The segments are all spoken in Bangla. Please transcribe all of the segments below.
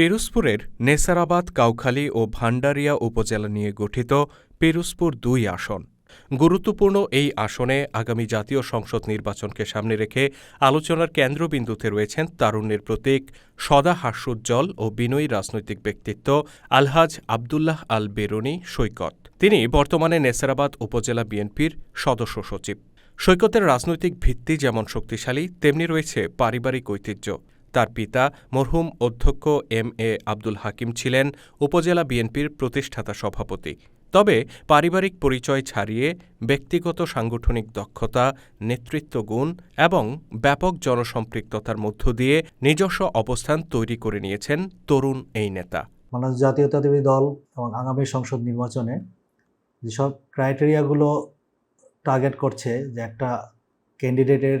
পিরোজপুরের নেসারাবাদ, কাউখালী ও ভান্ডারিয়া উপজেলা নিয়ে গঠিত পিরোজপুর দুই আসন। গুরুত্বপূর্ণ এই আসনে আগামী জাতীয় সংসদ নির্বাচনকে সামনে রেখে আলোচনার কেন্দ্রবিন্দুতে রয়েছেন তারুণ্যের প্রতীক সদা হাস্যোজ্জ্বল ও বিনয়ী রাজনৈতিক ব্যক্তিত্ব আলহাজ আবদুল্লাহ আল বেরুনি সৈকত। তিনি বর্তমানে নেসারাবাদ উপজেলা বিএনপির সদস্য সচিব। সৈকতের রাজনৈতিক ভিত্তি যেমন শক্তিশালী, তেমনি রয়েছে পারিবারিক ঐতিহ্য। তার পিতা মরহুম অধ্যক্ষ এম এ আব্দুল হাকিম ছিলেন উপজেলা বিএনপির প্রতিষ্ঠাতা সভাপতি। তবে পারিবারিক পরিচয় ছাড়িয়ে ব্যক্তিগত সাংগঠনিক দক্ষতা নেতৃত্বগুণ এবং ব্যাপক জনসম্পৃক্ততার মধ্য দিয়ে নিজস্ব অবস্থান তৈরি করে নিয়েছেন তরুণ এই নেতা। বাংলাদেশ জাতীয়তাবাদী দল এবং আগামী সংসদ নির্বাচনে যেসব ক্রাইটেরিয়াগুলো টার্গেট করছে যে একটা ক্যান্ডিডেটের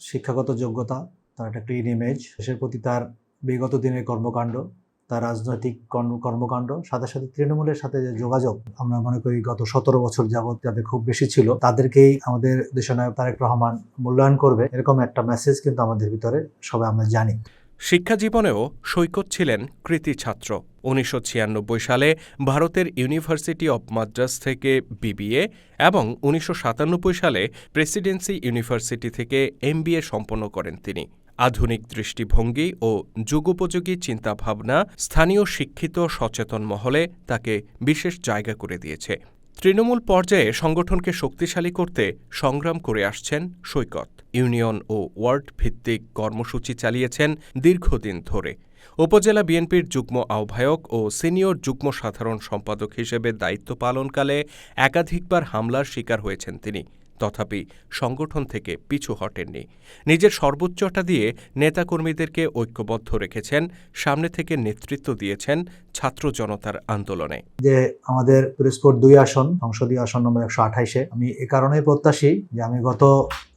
শিক্ষাগত যোগ্যতা তার একটা ক্লিন ইমেজ দেশের প্রতি তার বিগত দিনের কর্মকাণ্ড, তার রাজনৈতিক কর্ম- কর্মকাণ্ড, সাথে সাথে তৃণমূলের সাথে যে যোগাযোগ, আমরা মনে করি গত সতেরো বছর যাবৎ যাদের খুব বেশি ছিল, তাদেরকেই আমাদের দেশনায়ক তারেক রহমান মূল্যায়ন করবে। এরকম একটা মেসেজ কিন্তু আমাদের ভিতরে সবাই আমরা জানি। শিক্ষা জীবনেও সৈকত ছিলেন কৃতি ছাত্র। উনিশশো ছিয়ানব্বই সালে ভারতের ইউনিভার্সিটি অব মাদ্রাস থেকে বিবিএ এবং উনিশশো সাতানব্বই সালে প্রেসিডেন্সি ইউনিভার্সিটি থেকে এমবিএ সম্পন্ন করেন তিনি। আধুনিক দৃষ্টিভঙ্গি ও যুগোপযোগী চিন্তাভাবনা স্থানীয় শিক্ষিত সচেতন মহলে তাকে বিশেষ জায়গা করে দিয়েছে। তৃণমূল পর্যায়ে সংগঠনকে শক্তিশালী করতে সংগ্রাম করে আসছেন সৈকত। ইউনিয়ন ও ওয়ার্ড ভিত্তিক কর্মসূচি চালিয়েছেন দীর্ঘদিন ধরে। উপজেলা বিএনপির যুগ্ম আহ্বায়ক ও সিনিয়র যুগ্ম সাধারণ সম্পাদক হিসেবে দায়িত্ব পালনকালে একাধিকবার হামলার শিকার হয়েছেন তিনি। তথাপি সংগঠন থেকে পিছু হটেননি। নিজের সর্বোচ্চটা দিয়ে নেতাকর্মীদেরকে ঐক্যবদ্ধ রেখেছেন, সামনে থেকে নেতৃত্ব দিয়েছেন ছাত্র জনতার আন্দোলনে। যে আমাদের পিরোজপুর দুই আসন, সংসদীয় আসন নম্বর একশো আঠাইশে, আমি এ কারণেই প্রত্যাশী যে আমি গত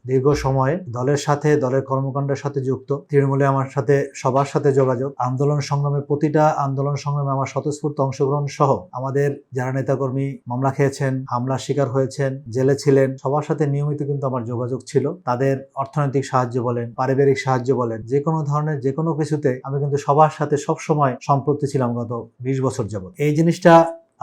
দীর্ঘ সময় দলের সাথে, দলের কর্মকাণ্ডের সাথে যুক্ত, তৃণমূলে আমার সাথে, সবার সাথে যোগাযোগ, আন্দোলন সংগ্রামে প্রতিটা আন্দোলন সংগ্রামে আমার স্বতঃস্ফূর্ত অংশগ্রহণ সহ আমাদের যারা নেতাকর্মী মামলা খেয়েছেন, হামলার শিকার হয়েছেন, জেলে ছিলেন, সবার সাথে নিয়মিত কিন্তু আমার যোগাযোগ ছিল। তাদের অর্থনৈতিক সাহায্য বলেন, পারিবারিক সাহায্য বলেন যে কোনো ধরনের যে কোনো কিছুতে আমি কিন্তু সবার সাথে সব সময় সম্পৃক্ত ছিলাম গত বিশ বছর যাবত এই জিনিসটা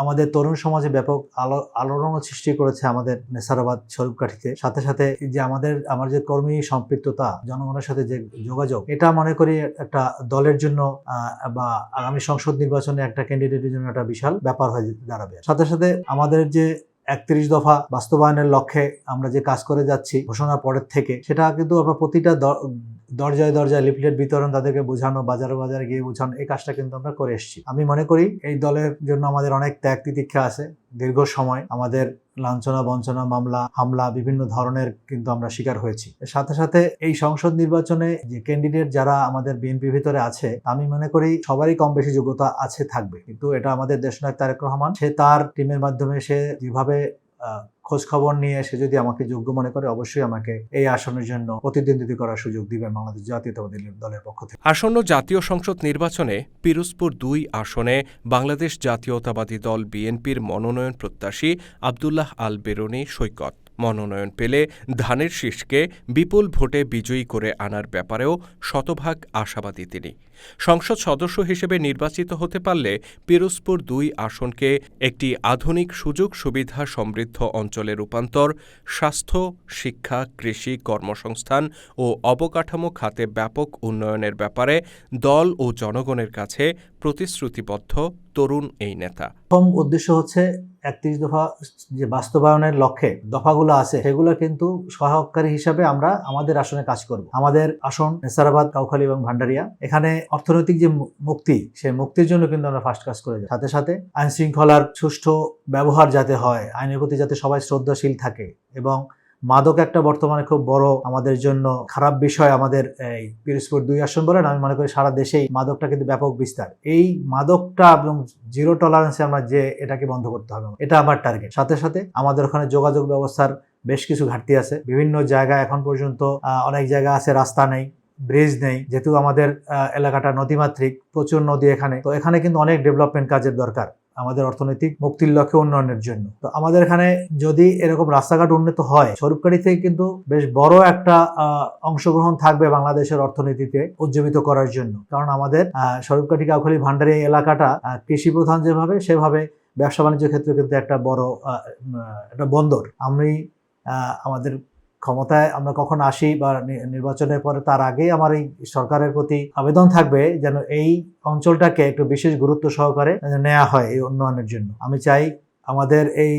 আমাদের তরুণ সমাজে ব্যাপক আলো আলোড়নও সৃষ্টি করেছে আমাদের নেসারাবাদ স্বরূপকাঠিতে সাথে সাথে যে আমাদের, আমার যে কর্মী সম্পৃক্ততা, জনগণের সাথে যে যোগাযোগ, এটা মনে করি একটা দলের জন্য বা আগামী সংসদ নির্বাচনে একটা ক্যান্ডিডেটের জন্য একটা বিশাল ব্যাপার হয়ে দাঁড়াবে। সাথে সাথে আমাদের যে একত্রিশ দফা বাস্তবায়নের লক্ষ্যে আমরা যে কাজ করে যাচ্ছি, ঘোষণার পরের থেকে, সেটা কিন্তু আমরা প্রতিটা দরজায় দরজায় লিফলেট বিতরণ তাদেরকে বোঝানো, বাজারে বাজারে গিয়ে বোঝানো, এই কাজটা কিন্তু আমরা করে এসেছি। আমি মনে করি এই দলের জন্য আমাদের অনেক ত্যাগ তিতিক্ষা আছে। দীর্ঘ সময় আমাদের লাঞ্ছনা, বঞ্চনা, মামলা, হামলা বিভিন্ন ধরনের কিন্তু আমরা শিকার হয়েছি। এর সাথে সাথে এই সংসদ নির্বাচনে যে ক্যান্ডিডেট যারা আমাদের বিএনপির ভিতরে আছে, আমি মনে করি সবারই কম বেশি যোগ্যতা আছে, থাকবে। কিন্তু এটা আমাদের দেশনায়ক তারেক রহমান, সে তার টিমের মাধ্যমে সে যেভাবে খোঁজ খবর নিয়ে সে যদি আমাকে যোগ্য মনে করে, অবশ্যই আমাকে এই আসনের জন্য প্রতিদ্বন্দ্বিতা করার সুযোগ দিবে বাংলাদেশ জাতীয়তাবাদী দলের পক্ষ থেকে। আসন্ন জাতীয় সংসদ নির্বাচনে পিরোজপুর দুই আসনে বাংলাদেশ জাতীয়তাবাদী দল বিএনপির মনোনয়ন প্রত্যাশী আবদুল্লাহ আল বেরোনি সৈকত। মনোনয়ন পেলে ধানের শীষকে বিপুল ভোটে বিজয়ী করে আনার ব্যাপারেও শতভাগ আশাবাদী তিনি। সংসদ সদস্য হিসেবে নির্বাচিত হতে পারলে পিরোজপুর দুই আসনকে একটি আধুনিক সুযোগ সুবিধা সমৃদ্ধ অঞ্চলে রূপান্তর, স্বাস্থ্য, শিক্ষা, কৃষি, কর্মসংস্থান ও অবকাঠামো খাতে ব্যাপক উন্নয়নের ব্যাপারে দল ও জনগণের কাছে প্রতিশ্রুতিবদ্ধ তরুণ এই নেতা। প্রথম উদ্দেশ্য হচ্ছে একত্রিশ দফা যে বাস্তবায়নের লক্ষ্যে দফাগুলো আছে, সেগুলো কিন্তু সহায়ককারী হিসাবে আমরা আমাদের আসনে কাজ করব। আমাদের আসন নেসারাবাদ, কাউখালী এবং ভান্ডারিয়া। এখানে অর্থনৈতিক যে মুক্তি, সেই মুক্তির জন্য কিন্তু আমরা ফার্স্ট কাজ করে যাই। সাথে সাথে আইন শৃঙ্খলার সুষ্ঠু ব্যবহার যাতে হয়, আইনের প্রতি যাতে সবাই শ্রদ্ধাশীল থাকে এবং মাদক একটা বর্তমানে খুব বড় আমাদের জন্য খারাপ বিষয় আমাদের, এই পিরোজপুর দুই আসন বলেন, আমি মনে করি সারা দেশেই মাদকটা কিন্তু ব্যাপক বিস্তার। এই মাদকটা এবং জিরো টলারেন্সে আমরা যে এটাকে বন্ধ করতে হবে, এটা আমার টার্গেট সাথে সাথে আমাদের ওখানে যোগাযোগ ব্যবস্থার বেশ কিছু ঘাটতি আছে। বিভিন্ন জায়গায় এখন পর্যন্ত অনেক জায়গা আছে, রাস্তা নেই ব্রিজ নেই। যেহেতু আমাদের এলাকাটা নদীমাতৃক, প্রচুর নদী এখানে। তো এখানে কিন্তু অনেক ডেভেলপমেন্ট কাজের দরকার। আমাদের অর্থনৈতিক মুক্তির লক্ষ্যে উন্নয়নের জন্য। তো আমাদের এখানে যদি এরকম রাস্তাঘাট উন্নত হয়, স্বরূপকারী থেকে কিন্তু বেশ বড় একটা অংশগ্রহণ থাকবে বাংলাদেশের অর্থনীতিতে উজ্জীবিত করার জন্য। কারণ আমাদের স্বরূপকাঠি কাউখালী ভান্ডারি এলাকাটা কৃষি প্রধান যেভাবে, সেভাবে ব্যবসা বাণিজ্যের ক্ষেত্রে কিন্তু একটা বড় একটা বন্দর। আমি আমাদের ক্ষমতায় আমরা কখন আসি বা নির্বাচনের পরে তার আগেই আমার এই সরকারের প্রতি আবেদন থাকবে যেন এই অঞ্চলটাকে একটু বিশেষ গুরুত্ব সহকারে নেওয়া হয় এই উন্নয়নের জন্য। আমি চাই আমাদের এই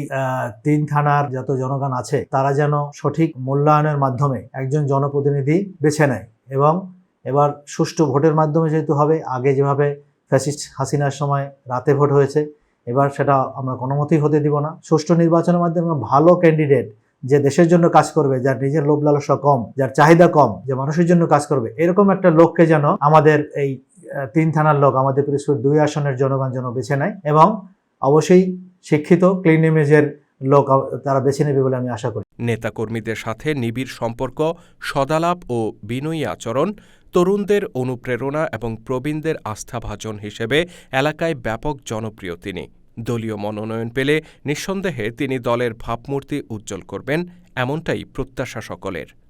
তিন থানার যত জনগণ আছে তারা যেন সঠিক মূল্যায়নের মাধ্যমে একজন জনপ্রতিনিধি বেছে নেয় এবং এবার সুষ্ঠু ভোটের মাধ্যমে যেহেতু হবে, আগে যেভাবে ফ্যাসিস্ট হাসিনার সময় রাতে ভোট হয়েছে, এবার সেটা আমরা কোনো মতেই হতে দিব না। সুষ্ঠু নির্বাচনের মাধ্যমে ভালো ক্যান্ডিডেট যে দেশের জন্য কাজ করবে, যার নিজের লোভ লালসা কম, যার চাহিদা কম, যে মানুষের জন্য কাজ করবে, এরকম একটা লোককে যেন আমাদের এই তিন থানার লোক আমাদের পিরোজপুর দুই আসনের জনগণ যেন বেছে নেয় এবং অবশ্যই শিক্ষিত ক্লিন ইমেজের লোক তারা বেছে নেবে বলে আমি আশা করি। নেতাকর্মীদের সাথে নিবিড় সম্পর্ক, সদালাপ ও বিনয়ী আচরণ, তরুণদের অনুপ্রেরণা এবং প্রবীণদের আস্থাভাজন হিসেবে এলাকায় ব্যাপক জনপ্রিয় তিনি। দলীয় মনোনয়ন পেলে নিঃসন্দেহে তিনি দলের ভাবমূর্তি উজ্জ্বল করবেন এমনটাই প্রত্যাশা সকলের।